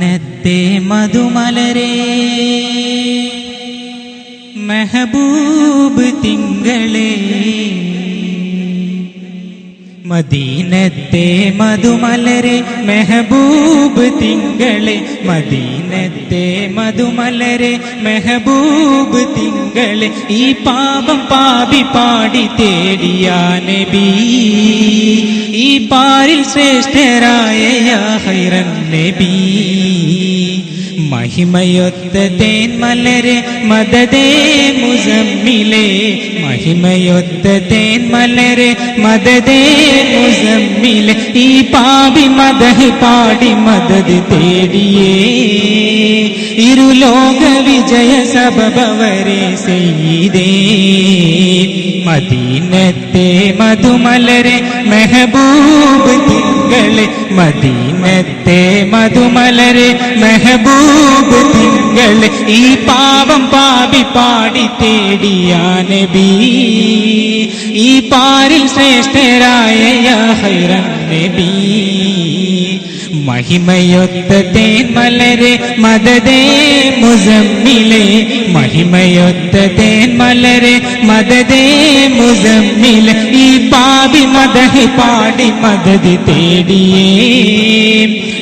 മദീനത്തെ മധുമലരെ. മെഹബൂബ് തിങ്കളെ. മദീനത്തെ മധുമലരെ മെഹബൂബ് തിങ്കളെ മദീനത്തെ മധുമലരെ മെഹബൂബ് തിങ്കളെ ഈ പാപം പാപി പാടി തേടിയാ നബി. ഈ പാരിൽ ശ്രേഷ്ഠരായ ഹൈറൻ നബി. മഹിമയൊത്ത തേൻ മലരെ മദതേ മുസമ്മിലേ. മഹിമയൊത്ത തേൻ മലരെ മദതേ മുസമ്മിലെ. ഈ പാവി മദഹ് പാടി മദത് തേടിയേ. ഇരുലോക വിജയ സഭവരെ ചെയ്തേ മദീനത്തെ മധുമലരെ മെഹബൂബ് തിങ്കളെ മദീനത്തെ മധുമലരെ മെഹബൂബ് തിങ്കളെ ഈ പാപം പാപി പാടി തേടിയാനബി ഈ പാരിൽ ശ്രേഷ്ഠരായ ഹൈറൻ നബി. മഹിമയൊത്ത തേൻ മലരെ മദതേ മുസമ്മിലെ. മഹിമയൊത്ത തേൻ മലരെ മദതേ മുസമ്മിലെ. ഈ പാപി മദഹി പാടി മദതി തേടിയേ.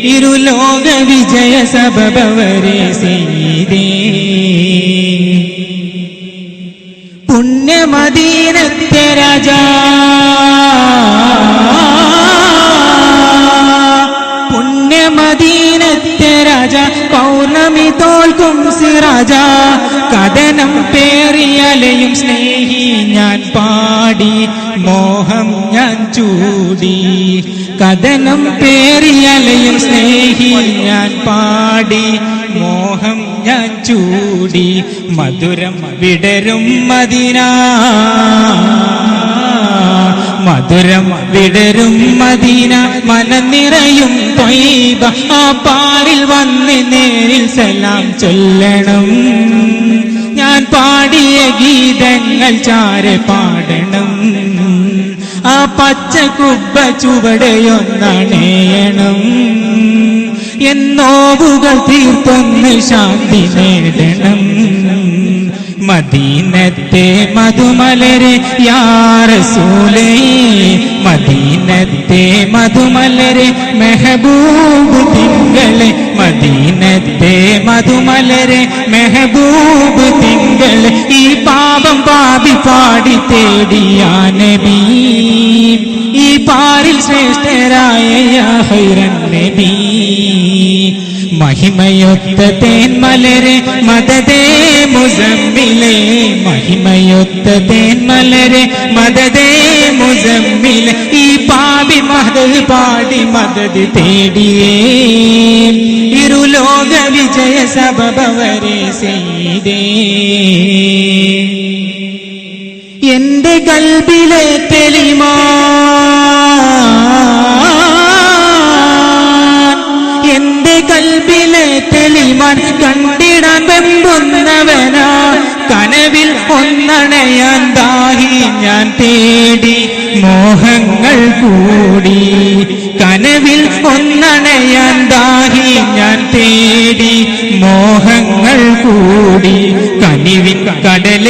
ഇരുലോക വിജയ സബവരെ ചെയ്തേ പുണ്യമദീനത്തെ രാജാ. പുണ്യമദീനത്തെ രാജ പൗർണമി തോൽക്കും സിറാജ കഥനം പേറിയലയും സ്നേഹി ഞാൻ പാടി മോഹം ഞാൻ ചൂടി. കഥനം പേറിയലയും സ്നേഹി ഞാൻ പാടി മോഹം ഞാൻ ചൂടി. മധുരം വിടരും മദിന. മധുരം വിടരും മദീന മനനിറയും തൊയ്ബ. ആ പാറിൽ വന്ന് നേരിൽ സലാം ചൊല്ലണം. ഞാൻ പാടിയ ഗീതങ്ങൾ ചാരെ പാടണം. ആ പച്ച കുബ്ബ ചുവടയൊന്നണയണം. എന്നോവുകൾ തീർത്തൊന്ന് ശാന്തി നേടണം. മദീനത്തെ മധുമലരെ യാറസൂലേ മദീനത്തെ മധുമലരെ മെഹബൂബ് തിങ്കളെ മദീനത്തെ മധുമലരെ മെഹബൂബ് തിങ്കളെ ഈ പാപം പാപി പാടി തേടിയാ നബി. ഈ പാരിൽ ശ്രേഷ്ഠരായ ഹൈരൻ നബി. മഹിമയൊത്ത തേൻ മലരെ മതദേ മുസമ്മിലെ. മഹിമയൊത്ത തേൻ മലരെ മതദേ മുസമ്മിലെ. ഈ പാപി മഹദ് പാടി മദത് തേടിയേ. ഇരുലോക വിജയ സഭവരെ ചെയ്തേ. എന്റെ കൽബിലെ തെളിമാ തെളിമാൻ കണ്ടിടാൻ വെമ്പുന്നവനാ. കനവിൽ ഒന്നണയാൻ ദാഹി ഞാൻ തേടി. മോഹങ്ങൾ കൂടി. കനവിൽ ഒന്നണയാൻ ദാഹി ഞാൻ തേടി. മോഹങ്ങൾ കൂടി. കനിവിൻ കടലേ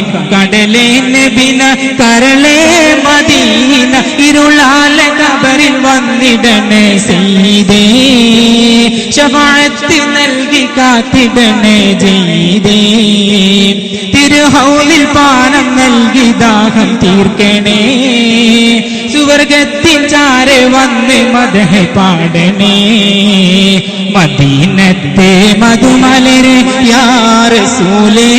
കനിവിൻ കടലേ നബിന കരളേ മദീന ഇരുളാല കബറിൽ വന്നിടണേ ചെയ്തേ ശവാഴത്ത് നൽകി കാത്തിടണേ ചെയ്തേ തിരുഹൗലിൽ പാനം നൽകി ദാഹം തീർക്കണേ. സുവർഗത്തിൽ ചാരെ വന്ന് മദഹ പാടണേ. മദീനത്തെ മധുമലരെ യാറസൂലേ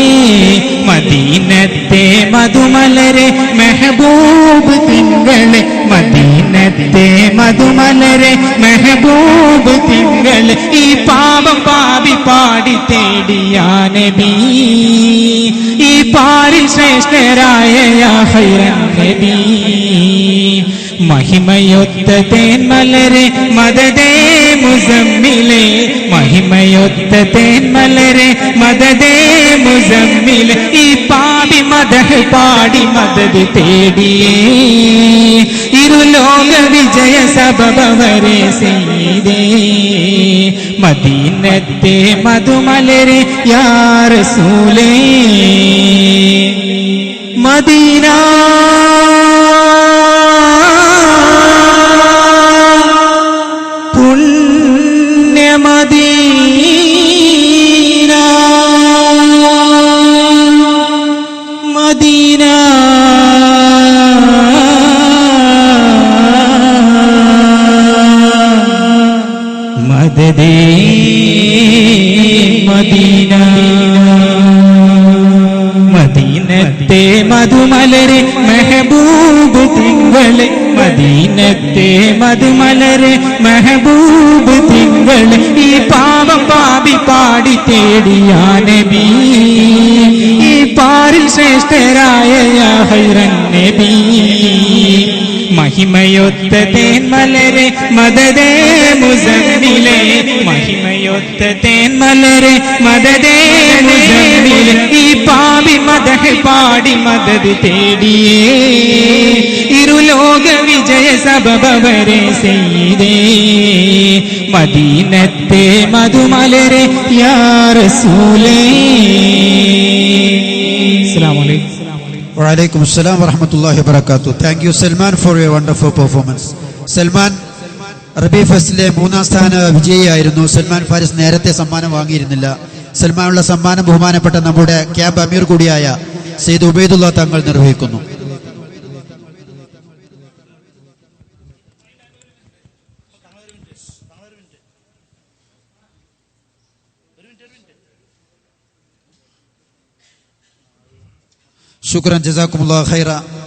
മദീനത്തെ മധുമലരെ മെഹബൂബ് തിങ്കളെ. മദീനത്തെ മധുമലരെ മെഹബൂബ് തിങ്കളെ. ഈ പാപം പാപി പാടി തേടിയാനബി ഈ പാരി ശ്രേഷ്ഠരായ നബി. മഹിമയൊത്ത തേന്മലരെ മലരെ മദതേ മുസമ്മിലെ. മഹിമയൊത്ത തേന്മലരെ മലരെ മദതേ മുസമ്മിലെ ഈ പാടി മദഹ് പാടി മദത് തേടിയേ. ഇരുലോക വിജയ സബബവരെ സെയ്തേ മദീനത്തെ മധുമലരെ യാറസൂലേ മദീന മദദേ മദീന. മദീനത്തെ മധുമലരെ മെഹബൂബ് തിങ്കളെ. മദീനത്തെ മധുമലരെ മെഹബൂബ് തിങ്കളെ. ഈ പാവം പാപി പാടി തേടിയാ നബി. ഈ പാരിൽ ശ്രേഷ്ഠരായ ഹൈറൻ നബി. മഹിമയൊത്ത മദദേ മുസമ്മിലെ മഹിമയൊത്ത തേന്മലരെ മദദേ മുസമ്മിലെ ഈ പാവി മദഹ പാടി മദത് തേടിയേ. ഇരുലോക വിജയ സബബവരെ ചെയ്തേ മദീനത്തെ മധുമലരെ യാ റസൂലേ. അസ്സലാമു അലൈക്കും വലൈക്കും അസ്സലാം വറഹമത്തല്ലാഹി വബർക്കാത്തു thank you Salman for your wonderful performance Salman റബി ഫസ്റ്റിലെ മൂന്നാം സ്ഥാന വിജയിയായിരുന്നു. സൽമാൻ ഫാരിസ് നേരത്തെ സമ്മാനം വാങ്ങിയിരുന്നില്ല. സൽമാനുള്ള സമ്മാനം ബഹുമാനപ്പെട്ട നമ്മുടെ ക്യാമ്പ് അമീർ കൂടിയായ സെയ്ദ് ഉബൈദുള്ള തങ്ങൾ നിർവഹിക്കുന്നു. ശുക്രൻ ജസാക്കുമുള്ള ഖൈറ.